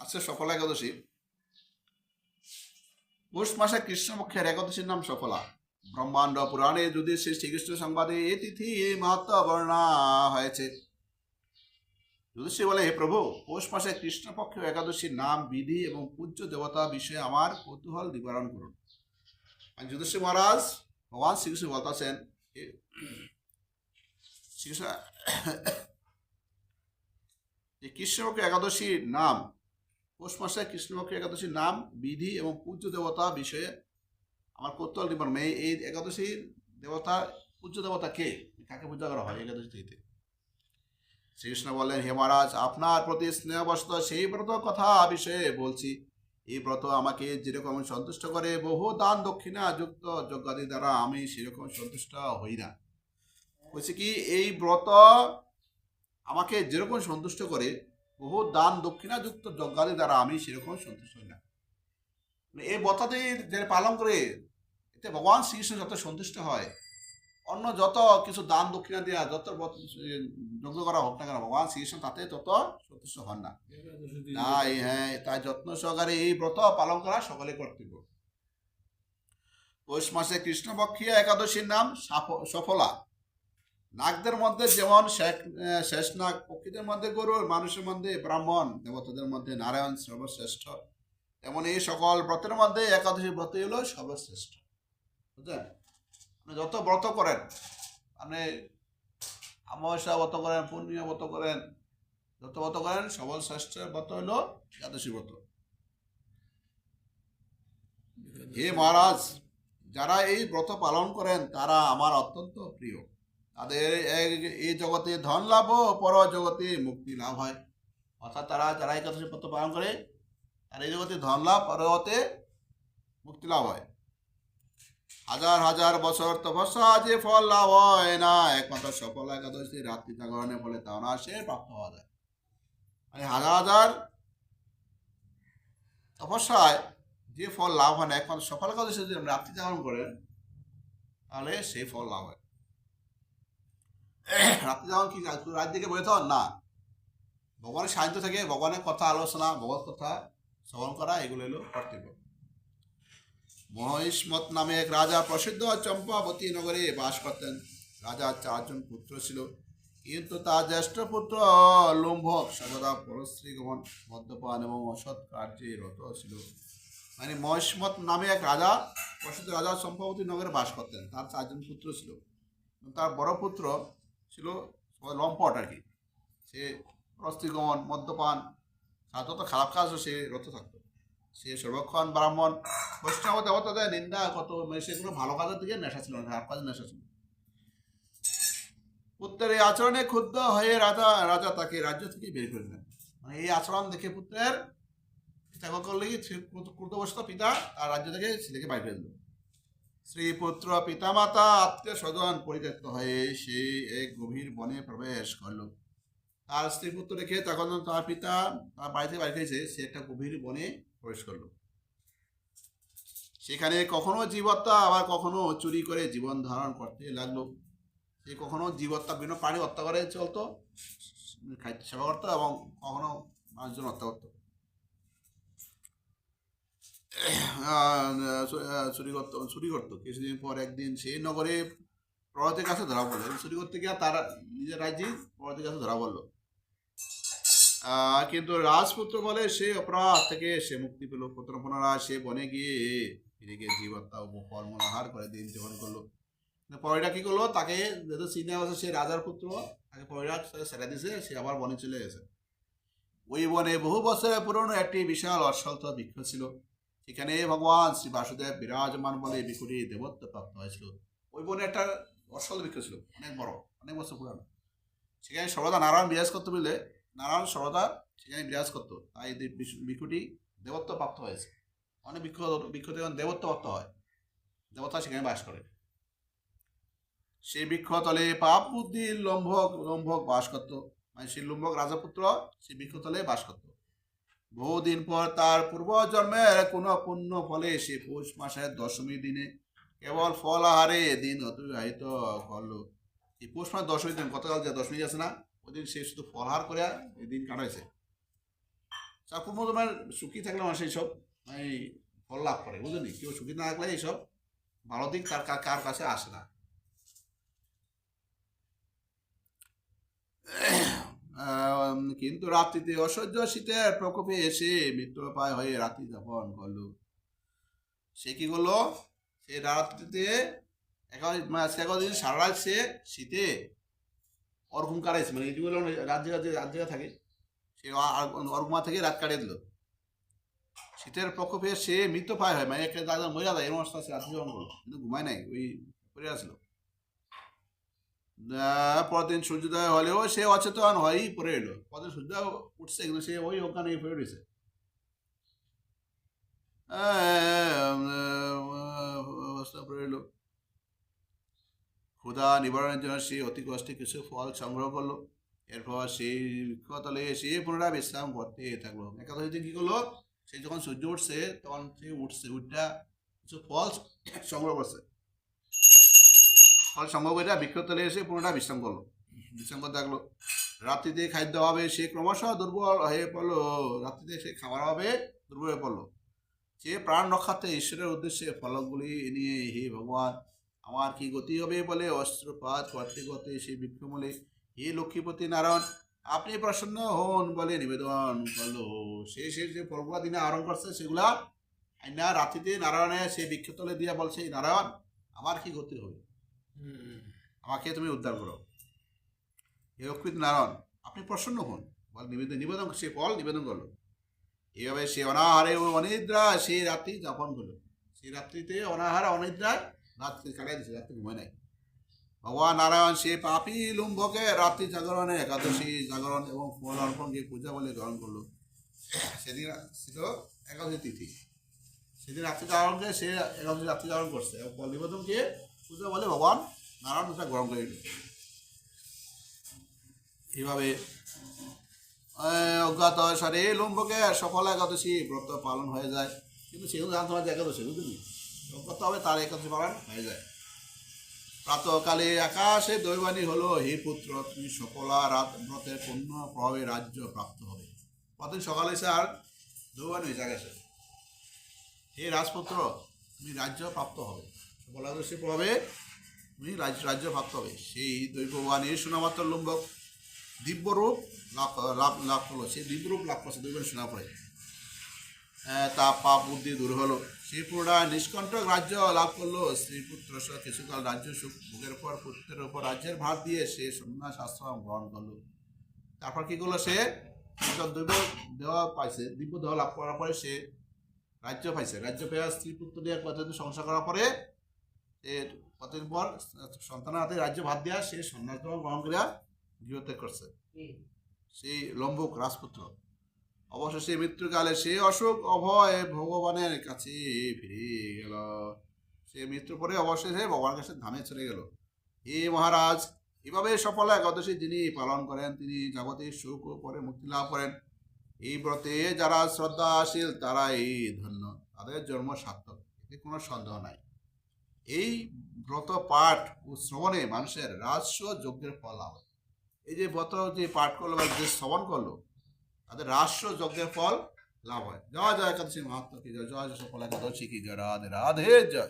আজকে সফলা একাদশী। পৌষ মাসে কৃষ্ণপক্ষের একাদশীর নাম সফলা। ব্রহ্মাণ্ড পুরাণে যদি শ্রী শ্রীকৃষ্ণ সংবাদে এ তিথি মাহাত্ম বর্ণনা হয়েছে। যুধিষ্ঠির বলে, হে প্রভু, পৌষ মাসে কৃষ্ণপক্ষ একাদশীর নাম, বিধি এবং পূজ্য দেবতা বিষয়ে আমার কৌতূহল নিবারণ করুন। যুধিষ্ঠির মহারাজ, ভগবান শ্রীকৃষ্ণ বলতেছেন শ্রীকৃষ্ণ যে কৃষ্ণপক্ষ একাদশীর নাম পৌষ মাসে কৃষ্ণপক্ষ একাদশীর নাম, বিধি এবং পূজ্য দেবতা বিষয়ে আমার কৌতূহল নিবারণ এই এই একাদশীর দেবতা, পূজ্য দেবতা কে? কাকে পূজা করা হয় একাদশী তিথিতে? শ্রীকৃষ্ণ বললেন, হে মহারাজ, আপনার প্রতি স্নেহবশত সেই ব্রত কথা বিষয়ে বলছি। এই ব্রত আমাকে যেরকম সন্তুষ্ট করে, বহু দান দক্ষিণা যুক্ত যজ্ঞাদি দ্বারা আমি সেরকম সন্তুষ্ট হই না। বলছি কি, এই ব্রত আমাকে যেরকম সন্তুষ্ট করে বহু দান দক্ষিণা যুক্ত যজ্ঞাদি দ্বারা আমি সেরকম সন্তুষ্ট হই না। মানে এই ব্রতটি যে পালন করে এতে ভগবান শ্রীকৃষ্ণ যত সন্তুষ্ট হয়, অন্য যত কিছু দান দক্ষিণা দেওয়া যত যজ্ঞ করা হোক না কেন, ভগবান শ্রীকৃষ্ণ তাতে তত সন্তুষ্ট হন না। তাই হ্যাঁ তাই যত্ন সহকারে এই ব্রত পালন করা সকলে কর্তব্য। পৌষ মাসে কৃষ্ণপক্ষীয় একাদশীর নাম সাফ- সফলা। নাগদের মধ্যে যেমন শেষ- নাগ পক্ষীদের মধ্যে গরুর মানুষের মধ্যে ব্রাহ্মণ, দেবতাদের মধ্যে নারায়ণ সর্বশ্রেষ্ঠ। তেমন এই সকল ব্রতের মধ্যে একাদশী ব্রত হলো সর্বশ্রেষ্ঠ। বুঝলেন? যত ব্রত করেন, আপনি অমাবস্যা ব্রত করেন, পূর্ণিমা ব্রত করেন, যত ব্রত করেন, সবল শ্রেষ্ঠ ব্রত হলো একাদশী ব্রত। হে মহারাজ, যারা এই ব্রত পালন করেন, তারা আমার অত্যন্ত প্রিয়। তাদের এই জগতে ধন লাভ ও পর জগতে মুক্তি লাভ হয়। অর্থাৎ তারা যারা একাদশী পত্র পালন করে আর এই জগতে ধন লাভ পর জগতে মুক্তি লাভ হয়। হাজার হাজার বছর তপস্যা যে ফল লাভ হয় না, একমাত্র সফল একাদশী রাত্রি জাগরণের ফলে তা অনায়াসে প্রাপ্ত হওয়া যায়। মানে হাজার হাজার তপস্যায় যে ফল লাভ হয় না, একমাত্র সফল একাদশী যদি রাত্রি জাগরণ করেন তাহলে সেই ফল লাভ হয়। রাত্রি জাগরণ কি রাত দিকে বসে থাকুন? না। ভগবানের সাহায্য থেকে ভগবানের কথা, আলোচনা, ভগবত কথা, শ্রবণ করা, এগুলো হলো কর্তব্য। মহিষ্মত নামে এক রাজা প্রসিদ্ধ চম্পাবতী নগরে বাস করতেন। রাজার চারজন পুত্র ছিল। কিন্তু তার জ্যেষ্ঠ পুত্র লম্ভক সর্বদা পরশ্রী গমন, মদ্যপান এবং অসৎ কার্যে রত ছিল। মানে মহিষ্মত নামে এক রাজা, প্রসিদ্ধ রাজা চম্পাবতী নগরে বাস করতেন। তার চারজন পুত্র ছিল। তার বড় পুত্র ছিল লম্পট আর কি। সে পরশ্রী গমন মদ্যপান যত খারাপ কাজও সে রত থাকতো। সে সর্বক্ষণ ব্রাহ্মণ, বৈষ্ণব দেবতাদের নিন্দা, কত মানে সেগুলো ভালো কাজের দিকে নেশা ছিল না, খারাপ কাজের নেশা ছিল। পুত্রের এই আচরণে ক্ষুব্ধ হয়ে রাজা রাজা তাকে রাজ্য থেকে বের করে দিলেন। মানে এই আচরণ দেখে পুত্রের পিতা করলে ক্রুদ্ধবশত পিতা তার রাজ্য থেকে ছেলেকে বাইর করে দিল শ্রী পুত্র পিতা মাতা আত্মীয় স্বজন পরিত্যক্ত হয়ে সে এক গভীর বনে প্রবেশ করল। তার স্ত্রী পুত্র রেখে তখন তার পিতা তার বাড়িতে বাড়ি খেয়েছে সে একটা গভীর বনে প্রবেশ করল। সেখানে কখনো জীবত্তা, আবার কখনো চুরি করে জীবন ধারণ করতে লাগল। সে কখনো জীবত্তা বিভিন্ন প্রাণী হত্যা করে চলতো, খাদ্য সেবা করতো এবং কখনো মানুষজন হত্যা করতো। চুরি করতো চুরি করতো। কিছুদিন পর একদিন সেই নগরে প্রহতের কাছে ধরা পড়ল। চুরি করতে গিয়ে তারা নিজের রাজ্যে প্রহতের কাছে ধরা পড়ল। কিন্তু রাজপুত্র বলে, সে অপরাধ থেকে সে মুক্তি পেল। পুত্র পুনরায় সে বনে গিয়ে ফিরে গিয়ে জীবত্তা ফলমূল আহার করে দিন যাপন করল। পরেটা কি করল? তাকে যেহেতু চিনে আছে সে রাজার পুত্র, তাকে পরেটা ছেড়ে দিছে, সে আবার বনে চলে গেছে। ওই বনে বহু বছরের পুরনো একটি বিশাল অশ্বল্থ বৃক্ষ ছিল। সেখানে ভগবান শ্রী বাসুদেব বিরাজমান বলে বিকুটি দেবত্ব প্রাপ্ত হয়েছিল। ওই বনে একটা অশ্বল্থ বৃক্ষ ছিল অনেক বড়, অনেক বছর পুরানো। সেখানে সর্বদা নারায়ণ বিরাজ করতে বললে, নারায়ণ সর্বদা সেখানে বিরাজ করতো, তাই বিশ- দেবত্ব প্রাপ্ত হয়েছে। অনেক বৃক্ষ বৃক্ষ থেকে দেবত্ব প্রাপ্ত হয়, দেবতা সেখানে বাস করে। সেই বৃক্ষ তলে পাপ বুদ্ধি লম্ভক লম্ভক বাস করত মানে সেই লম্ভক রাজাপুত্র সেই বৃক্ষ তলে বাস করত। বহুদিন পর তার পূর্ব জন্মের কোনো পুণ্য ফলে সে পৌষ মাসের দশমী দিনে কেবল ফল আহারে দিন অতিবাহিত করল এই পৌষ মাসের দশমী দিন, গতকাল যে দশমী আছে না ওই দিন সে শুধু ফলহার করে এই দিন কাটাইছে। মানে সুখী থাকলে মানুষ এইসব, এই ফল লাভ করে, বুঝলি? কেউ সুখী না থাকলে এইসব ভালো দিক তার কা- কার কাছে আসে না। কিন্তু রাত্রিতে অসহ্য শীতের প্রকোপে এসে মৃত্যুপায় হয়ে রাত্রি যাপন করল। সে কি করল? সে রাত্রিতে এগারো মানে সারা রাত সে শীতে ওরকম কাটাইছে মানে এটি বলে রাজ্যে রাজ্যে রাজ্যে থাকে। সে অরগুমা থেকে রাত কাটিয়ে দিল। শীতের প্রকোপে সে মৃত্যু পায় হয় মানে একটা মরে যায় এমন অবস্থা সে রাত্রি যাপন করল, কিন্তু ঘুমায় নাই, ওই পড়ে আসলো। পরদিন সূর্যোদয় হলেও সে অচেতন হয়েই পড়ে এলো। পরদিন সূর্যোদয় উঠছে কিন্তু সে ওই ওখানে পড়ে রয়েছে। ক্ষুধা নিবারণের জন্য সে অতি কষ্টে কিছু ফল সংগ্রহ করল। এরপর সেই বৃক্ষতলে সে পুনরায় বিশ্রাম করতে থাকল। একাদশীতে কি করল? সে যখন সূর্য উঠছে, তখন সে উঠছে উঠটা কিছু ফল সংগ্রহ করছে। ফল সংগ্রহ করে বৃক্ষতলে এসে পুনরায় বিশ্রাম করল। বিশ্রাম করতে থাকল। রাত্রিতে খাদ্য হবে সে ক্রমশ দুর্বল হয়ে পড়ল। রাত্রিতে সে খাবার হবে দুর্বল হয়ে পড়ল। সে প্রাণ রক্ষার্থে ঈশ্বরের উদ্দেশ্যে ফলকগুলি নিয়ে হে ভগবান, আমার কি গতি হবে বলে অস্ত্রপাত করতে করতে সেই বৃক্ষমূলে হে লক্ষ্মীপতি নারায়ণ, আপনি প্রসন্ন হন বলে নিবেদন করল। সে সে যে ফলগুলা দিনে আহরণ করছে, সেগুলা আইনা রাত্রিতে নারায়ণে সেই বৃক্ষতলে দিয়া বলছে, "এই নারায়ণ, আমার কি গতি হবে? আমাকে তুমি উদ্ধার করো। লক্ষ্মী নারায়ণ, আপনি প্রসন্ন হন। বল, নিবেদন নিবেদন, সে ফল নিবেদন করল। এইভাবে সে অনাহারে অনিদ্রা সেই রাত্রি যাপন করল। সেই রাত্রিতে অনাহার, অনিদ্রায় রাত্রি কাটাই দিচ্ছে রাত্রি ঘুমায় নাই। ভগবান নারায়ণ, সে পাপি লুম্ভকে রাত্রি জাগরণে, একাদশী জাগরণ এবং ফল অর্পণকে পূজা বলে গ্রহণ করল। সেদিন ছিল একাদশী তিথি। সেদিন রাত্রি জাগরণকে সে একাদশী রাত্রি জাগরণ করছে এবং ফল নিবেদনকে পূজা বলে, ভগবান নারায়ণ সেটা গ্রহণ করে। নিল এইভাবে অজ্ঞাত সারে লম্বকে সফল একাদশী ব্রত পালন হয়ে যায়। কিন্তু সেও জানতে পারে যে একাদশী, বুঝলি? অজ্ঞাত হবে, তার একাদশী পালন হয়ে যায়। প্রাতকালে আকাশে দৈবানী হলো, হে পুত্র, তুমি সকলা রাত, ব্রতের পূর্ণ প্রভাবে রাজ্য প্রাপ্ত হবে। প্রতিদিন সকালে এসে আর দৈবানী হয়েছে আকাশে হে রাজপুত্র, তুমি রাজ্য প্রাপ্ত হবে। দোষী প্রভাবে তুমি রাজ্য রাজ্য প্রাপ্ত হবে। সেই দৈববাণীর শোনামাত্র লম্বক দিব্যরূপ লাভ লাভ লাভ করল। সেই দিব্যরূপ লাভ করছে দুইবার শোনা পড়ে তা পাপ বুদ্ধি দূর হলো। সেই পুনরায় নিষ্কণ্টক রাজ্য লাভ করল। শ্রীপুত্র সহ কিছুকাল রাজ্য সুখ ভোগের পর পুত্রের উপর রাজ্যের ভার দিয়ে সে সন্ন্যাস আশ্রম গ্রহণ করল। তারপর কী করল সে? দৈব দেওয়া পাইছে, দিব্য দেওয়া লাভ করার পরে সে রাজ্য পাইছে। রাজ্য পেয়ে স্ত্রী পুত্র দিয়ে কতদিন সংসার করার পরে কতদিন পর সন্তানের হাতে রাজ্য ভাত দেওয়া সে সন্ন্যাস ধর্ম গ্রহণ করিয়া গৃহত্যাগ করছে। সেই লম্বক রাজপুত্র। অবশেষে মৃত্যুকালে সে অশোক অভয় ভগবানের কাছে ফিরে গেল। সে মৃত্যুর পরে অবশেষে ভগবানের কাছে ধামে চলে গেল। হে মহারাজ এভাবে সফল একাদশী যিনি পালন করেন তিনি জগতের সুখ ও পরে মুক্তি লাভ করেন। এই ব্রতে যারা শ্রদ্ধাশীল তারা এই ধন্য। তাদের জন্ম সার্থক। এতে কোনো সন্দেহ নাই। এই ব্রত পাঠ ও শ্রবণে মানুষের রাজস্ব যজ্ঞের ফল লাভ। এই যে ব্রত যে পাঠ করল বা যে শ্রবণ করল, তাদের রাজস্ব যজ্ঞের ফল লাভ হয় জয় জয় একাদশী মাহাত্ম কি জয় জয় সকল কি জয়, রাধে রাধে, জয়